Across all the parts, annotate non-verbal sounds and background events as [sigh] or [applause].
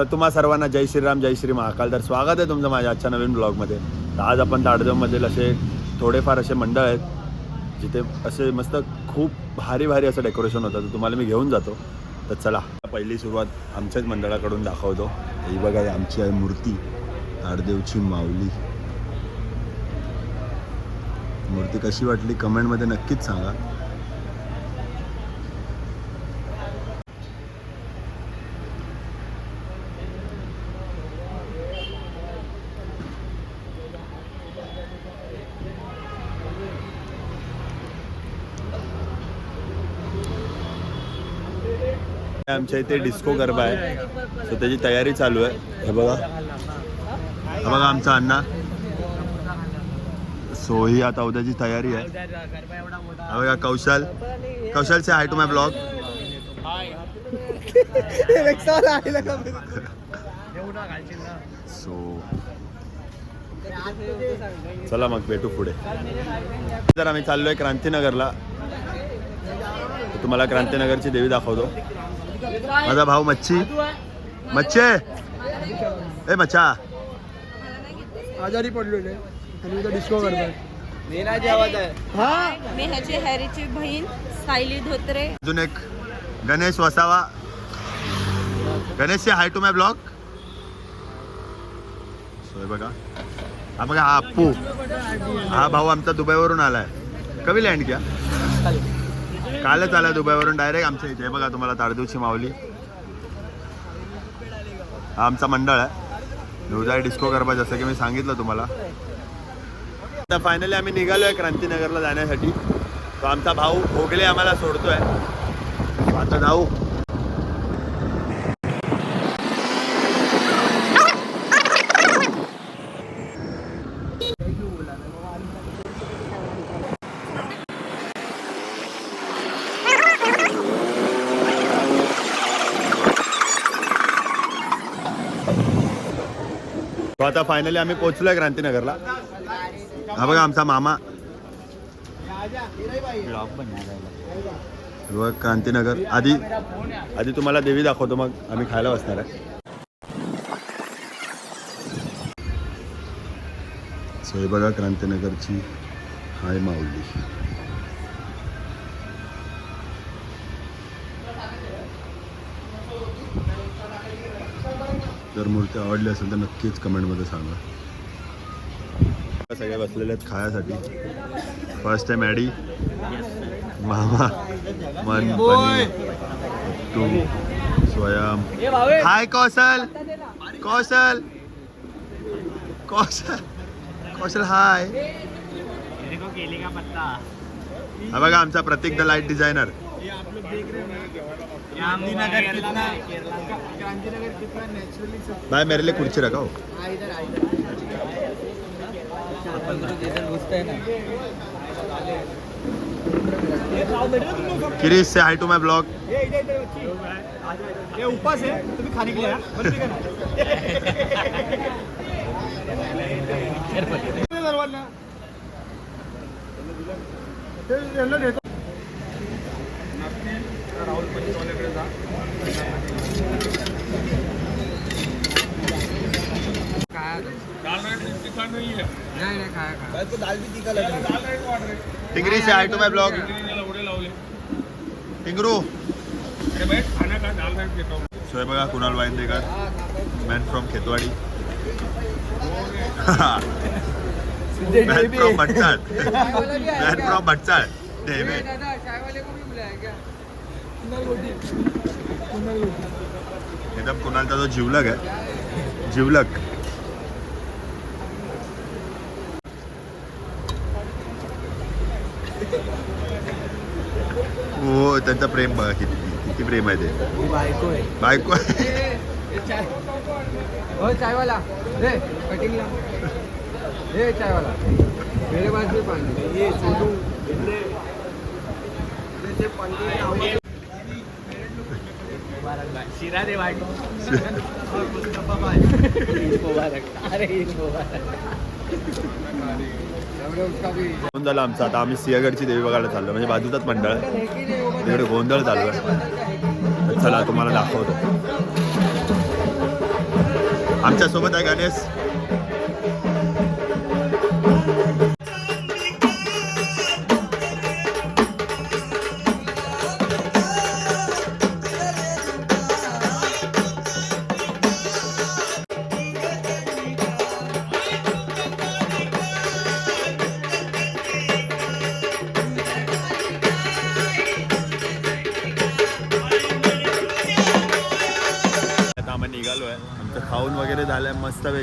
तर तुम्हा सर्वांना जय श्रीराम जय श्री महाकाल. तर स्वागत आहे तुमचं माझ्या आजच्या नवीन ब्लॉगमध्ये. तर आज आपण ताडदेवमधील असे थोडेफार असे मंडळ आहेत जिथे असे मस्त खूप भारी भारी असं डेकोरेशन होतं. तर तुम्हाला मी घेऊन जातो. तर चला पहिली सुरुवात आमच्याच मंडळाकडून दाखवतो. ही बघा आमची आहे मूर्ती. ताडदेवची माऊली. मूर्ती कशी वाटली कमेंटमध्ये नक्कीच सांगा. आमच्या इथे डिस्को गरबा आहे. सो त्याची तयारी चालू आहे. हे बघा. हे बघा आमचा अण्णा. सो ही आता उद्याची तयारी आहे. हा बघा Kaushal. Kaushal says hi to my vlog so चला मग भेटू पुढे. तर आम्ही चाललोय क्रांतीनगरला. तुम्हाला क्रांतीनगरची देवी दाखवतो. माझा भाऊ मच्छी. मच्छे? ए मच्छा. आजारी पडलेले आणि उद्या डिस्को मी ह्याची हॅरीची बहीण सायली धोत्रे. अजून एक Ganesh Vasava. Ganesh hi to my vlog सोय बघा. हा बघा हा अप्पू. हा भाऊ आमचा दुबईवरून आलाय. कवी लँड क्या कालच आला दुबईवरून डायरेक्ट आमच्या इथे. बघा तुम्हाला ताडदेवची माऊली. हा आमचा मंडळ आहे. नवजाई डिस्को गरबा जसं की मी सांगितलं तुम्हाला. आता फायनली आम्ही निघालो आहे क्रांतीनगरला जाण्यासाठी. तो आमचा भाऊ भोगले आम्हाला सोडतोय. आता जाऊ. तो आता फायनली आम्ही पोहोचलोय क्रांतीनगरला. हा बघा आमचा मामा. बघ क्रांतीनगर. आधी आधी तुम्हाला देवी दाखवतो मग आम्ही खायला बसणार आहे. सोय बघा क्रांतीनगरची हाय माऊली. मूर्ती आवडली असेल तर नक्कीच कमेंटमध्ये सांगा. सगळे बसलेले आहेत खायासाठी. फर्स्ट टाइम ॲडी मामा. मन तू. स्वयं. हाय कौशल! कौशल! कौशल! कौशल हाय हा बघा आमचा Prateek the light designer. Gandhinagar कितना? गांधीनगर कितना नेचुरली सब बाय मेरे लिए कुर्सी रखा हो किरीश से हाय टू माय ब्लॉग ये इधर इधर बच्ची ये उपास है तुम्ही खाने के लिए? टिंगरी से हाय टू माय ब्लॉग। टिंगरू सोय बघा Kunal Waindekar man from Khetwadi. Man from Bhatchal man from Bhatchal David एकदम कुणालचा जो जिवलग आहे जिवलग। हो त्यांचं प्रेम बघा किती किती प्रेम आहे ते. बायको आहे. बायको आहे. हो चायवाला. रे कटिंगला हे चायवाला. मेरे पास भी पानी ये छोटू शिरा दे बायको अरे। गोंधळ आमचा. आता आम्ही सिंहगडची देवी बघायला चाललो. म्हणजे बाजूचाच मंडळ. तिकडे गोंधळ चालू आहे. चला तुम्हाला दाखवतो. आमच्यासोबत आहे गणेश.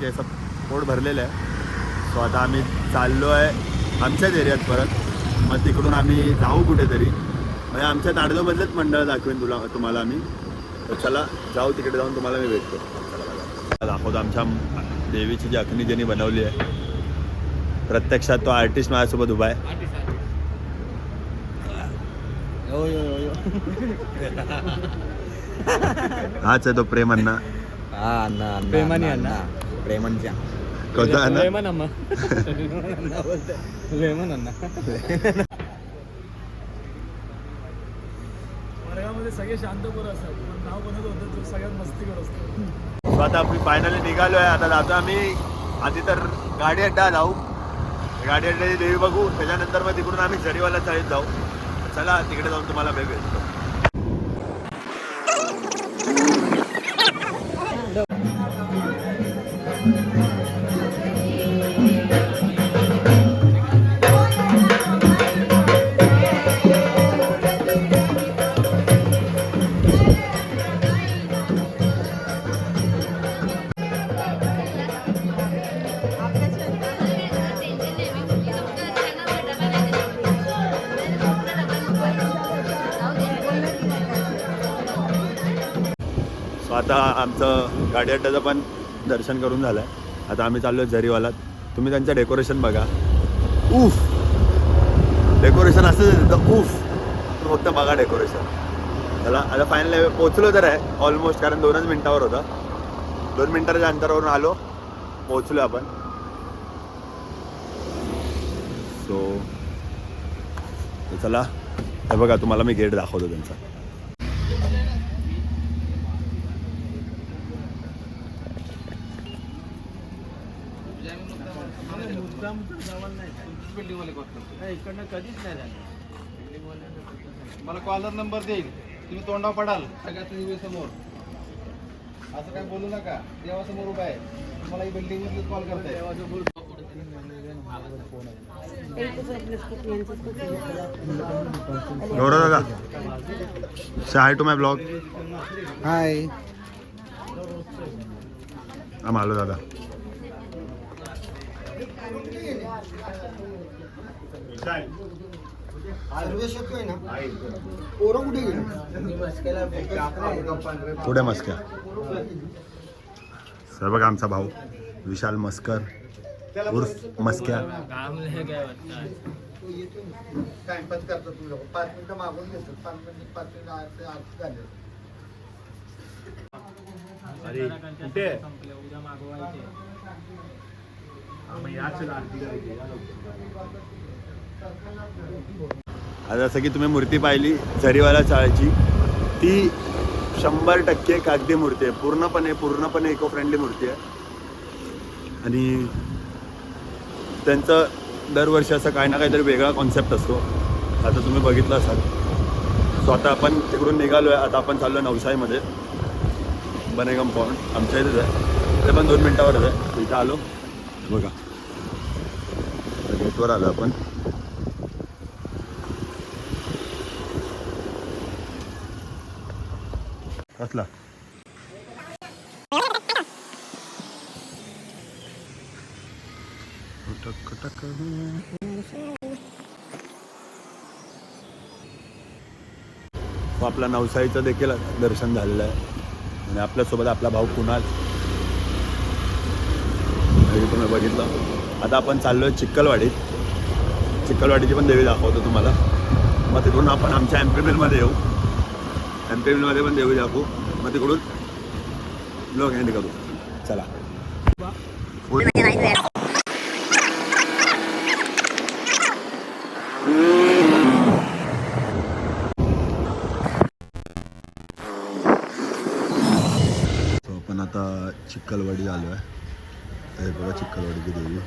आहे मस्तपैकी असं पोट भरलेलं आहे. सो आता आम्ही चाललो आहे आमच्याच एरियात परत. मग तिकडून आम्ही जाऊ कुठेतरी. म्हणजे आमच्या ताडजोबदलेच मंडळ दाखवेन तुला तुम्हाला आम्ही. तर चला जाऊ तिकडे जाऊन तुम्हाला मी भेटतो. चला. दाखवतो आमच्या देवीची जी अखनी ज्यांनी बनवली आहे. प्रत्यक्षात तो आर्टिस्ट माझ्यासोबत उभा आहे. हाच आहे तो प्रेम हा अण्णा प्रेमाने अण्णा, प्रेमांच्या कोणता अण्णा लेमन अम्मा लेमन [laughs] अण्णा वर्गामध्ये सगळे शांत पोरं असतात. पण नाव बनत होतं तो सगळ्यात मस्तीकर असतो सो आता आपण फायनली निघालो आहे. आता जातो आम्ही. आधी तर गाडी अड्डा जाऊ. गाडी अड्ड्याची देवी बघू. त्याच्यानंतर मग तिकडून आम्ही जरीवाला चाळीत जाऊ. चला तिकडे जाऊन तुम्हाला भेटू. सो आता आमचं गाडी अड्ड्याचं पण दर्शन करून झालं आहे आता आम्ही चाललो आहे जरीवालात तुम्ही त्यांचं डेकोरेशन बघा. उफ डेकोरेशन असं उफ फक्त बघा डेकोरेशन चला आता फायनल पोचलो तर आहे. ऑलमोस्ट कारण दोनच मिनटावर होता. दोन मिनटाच्या अंतरावरून आलो. पोचलो आपण. सो चला. हे बघा तुम्हाला मी गेट दाखवतो त्यांचा. इकडनं कधीच नाही झालं. मला कॉलर नंबर देईल. तुम्ही तोंडा पडाल. सगळ्यात देवी समोर. असं काय बोलू नका. देवासमोर उभा आहे. तुम्हाला ही बिल्डिंग मधले कॉल करताय गौरव दादा से हाय टू माय ब्लॉग हाय आम आलो दादा पुढे मस्क्या. सर बघा आमचा भाऊ विशाल मस्कर उर्फ मस्क्या. काम लय काय वाटतं टाइमपास करतो तुम्ही लोक पाच मिनिटं मागून घेतो. पाच मिनिटं पाच मिनिटं आठ आठ झाले. अरे कुठे? उद्या मागवायचे. आता जसं की तुम्ही मूर्ती पाहिली झरीवाला चाळची ती शंभर टक्के कागदी मूर्ती आहे. पूर्णपणे पूर्णपणे इको फ्रेंडली मूर्ती आहे. आणि त्यांचं दरवर्षी असं काही ना काहीतरी वेगळा कॉन्सेप्ट असतो. आता तुम्ही बघितलं असाल. सो आता आपण तिकडून निघालो आहे आता आपण चाललो आहे नवसाईमध्ये. बनेगम पॉईंट आमच्या इथेच आहे. ते पण दोन मिनटावरच आहे. इथं आलो. बघा. गेटवर आलो आपण. कसला? आपला नवसाईचं देखील दर्शन झालेलं आहे. आणि आपल्यासोबत आपला भाऊ कुणाल? तुम्ही बघितलं. आता आपण चाललो आहे चिक्कलवाडीत चिक्कलवाडीची पण देवी दाखवतो तुम्हाला. मग तिकडून आपण आमच्या एम पी मिलमध्ये येऊ. एम पी मिलमध्ये पण देवी दाखवू. मग तिकडून लोक हँड करू. चला. आपण आता चिक्कलवाडी आलो आहे हे बघा चिक्कलवाडीची देवी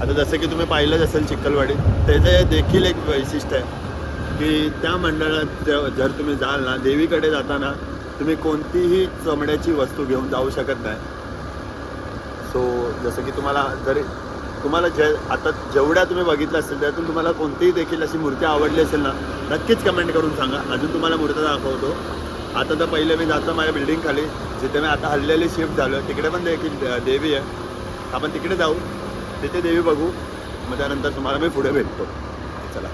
आता जसं की तुम्ही पाहिलंच असेल चिखलवाडी त्याचं देखील एक वैशिष्ट्य आहे. की त्या मंडळात जर तुम्ही जाल ना देवीकडे जाताना तुम्ही कोणतीही चमड्याची वस्तू घेऊन जाऊ शकत नाही. सो जसं की तुम्हाला जरी तुम्हाला जे आता जेवढ्या तुम्ही बघितल्या असतील त्यातून तुम्हाला कोणतीही देखील अशी मूर्ती आवडली असेल ना नक्कीच कमेंट करून सांगा. अजून तुम्हाला मूर्त्या दाखवतो. आता तर पहिले मी जातो माझ्या बिल्डिंग खाली जिथे मी आता हल्लेली शिफ्ट झालो तिकडे पण देखील दे- देवी आहे. आपण तिकडे जाऊ. तिथे देवी बघू. मग त्यानंतर तुम्हाला मी पुढे भेटतो. चला.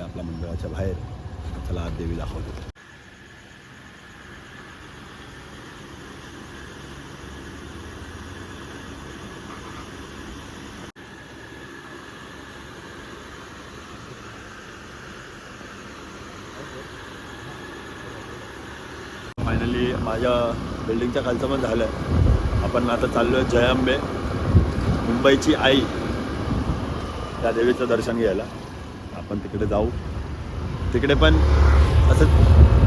आहे आपल्या मंडळाच्या बाहेर. चला आज देवी दाखवतो. फायनली माझ्या बिल्डिंगच्या खालचं पण झालं आहे आपण आता चाललो आहे जयांबे मुंबईची आई त्या देवीचं दर्शन घ्यायला. आपण तिकडे जाऊ. तिकडे पण असं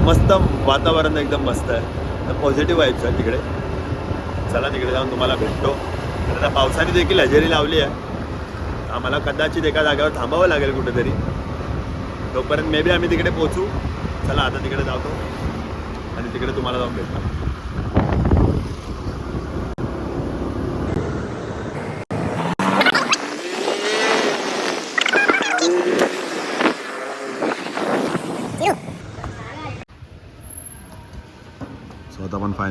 मस्त वातावरण एकदम मस्त आहे. तर पॉझिटिव्ह वाईब्स आहे तिकडे. चला तिकडे जाऊन तुम्हाला भेटतो. आता पावसाने देखील हजेरी लावली आहे. आम्हाला कदाचित एका जागेवर थांबावं लागेल कुठेतरी. तोपर्यंत मे बी आम्ही तिकडे पोचू चला आता तिकडे जातो. आणि तिकडे तुम्हाला जाऊन भेटतो.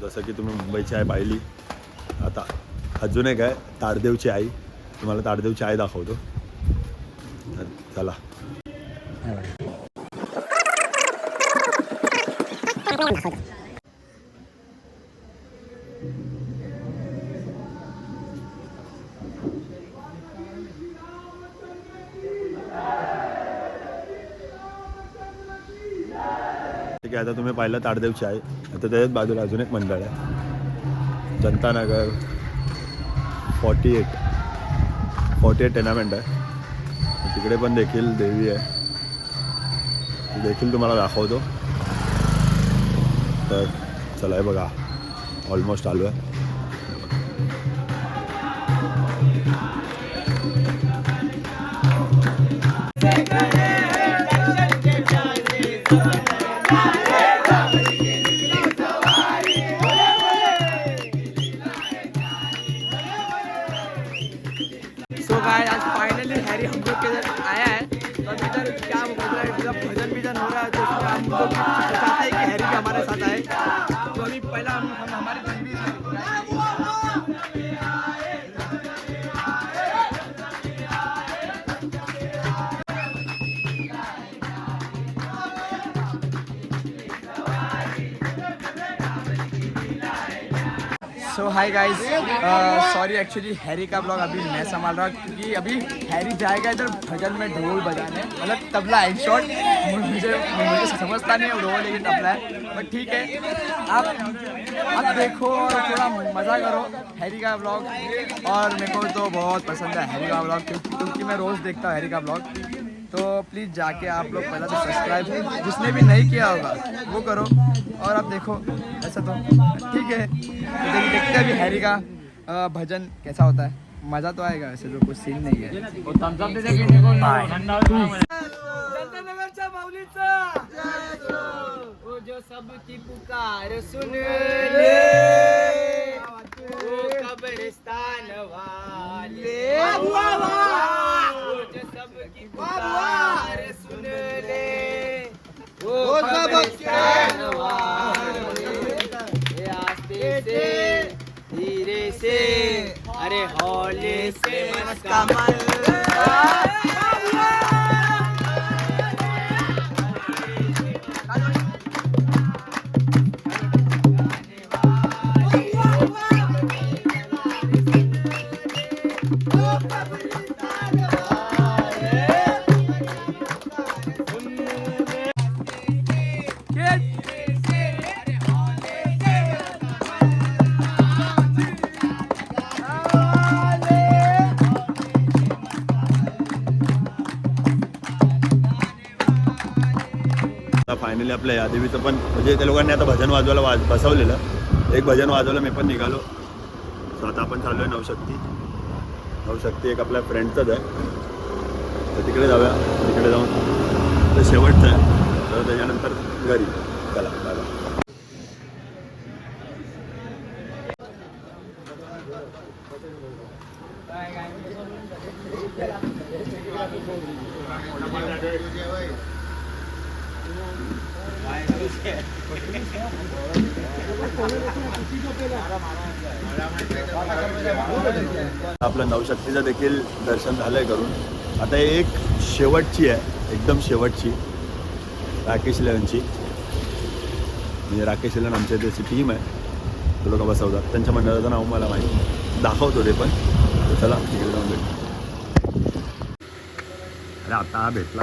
जसं की तुम्ही मुंबईची आई पाहिली. आता अजून एक आहे ताडदेवची आई. तुम्हाला ताडदेवची आई दाखवतो. चला. पाहिलं ताडदेवची आहे. आता त्याच्याच बाजूला अजून एक मंडळ आहे. Janatanagar forty eight forty eight tenement आहे. तिकडे पण देखील देवी आहे. देखील तुम्हाला दाखवतो. तर चला आहे बघा. ऑलमोस्ट आलो आहे तो so hi guys sorry actually Harry का ब्लॉग अभी मैं संभाल रहा हूँ, क्योंकि अभी हैरी जाएगा इधर भजन में ढोल बजाने। मतलब तबला इन शॉर्ट मुझे मुझे समझता नहीं है ढोल, लेकिन तबला है। बट ठीक है। आप आप देखो और थोड़ा मज़ा करो हैरी का ब्लॉग और मेरे को तो बहुत पसंद है हैरी का ब्लॉग क्योंकि मैं रोज़ देखता हूँ हैरी का ब्लॉग तो प्लीज़ जाके आप लोग पहले तो सब्सक्राइब जिसने भी नहीं किया होगा वो करो। और अब देखो ऐसा तो ठीक है। तो देखिए देखते हैं अभी हैरी का भजन कैसा होता है। मज़ा तो आएगा वैसे तो कुछ सीन नहीं है। जो सबकी पुकार सुन ले कब्रिस्तान वाले। धीरे से. अरे हौले से कमल फायनली आपल्या या देवीचं पण म्हणजे त्या लोकांनी आता भजन वाजवायला वाज बसवलेलं. एक भजन वाजवलं मी पण निघालो. सो आता आपण चाललो आहे नवशक्ती. नवशक्ती एक आपल्या फ्रेंडचंच आहे. तर तिकडे जाऊया. तिकडे जाऊन तर शेवटचं आहे. तर त्याच्यानंतर घरी. चला बाय बाय शक्तीचं देखील दर्शन झालंय करून. आता एक शेवटची आहे एकदम शेवटची राकेश लेवनची म्हणजे राकेश लेवन आमच्या इथे टीम आहे. तो लोक बसवतात. त्यांच्या मंडळाचं नाव मला माहिती दाखवतो ते पण. चला तिकडे जाऊन भेटू. अरे आता भेटला.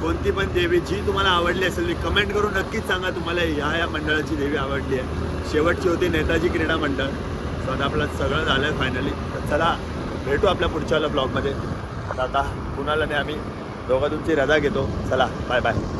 कोणती पण देवी जी तुम्हाला आवडली असेल ती कमेंट करून नक्कीच सांगा तुम्हाला ह्या या मंडळाची देवी आवडली आहे. शेवटची होती नेताजी क्रीडा मंडळ. सो आता आपलं सगळं झालं आहे फायनली तर चला भेटू आपल्या पुढच्या ब्लॉगमध्ये आता कुणाला नाही आम्ही दोघा तुमची रजा घेतो. चला बाय बाय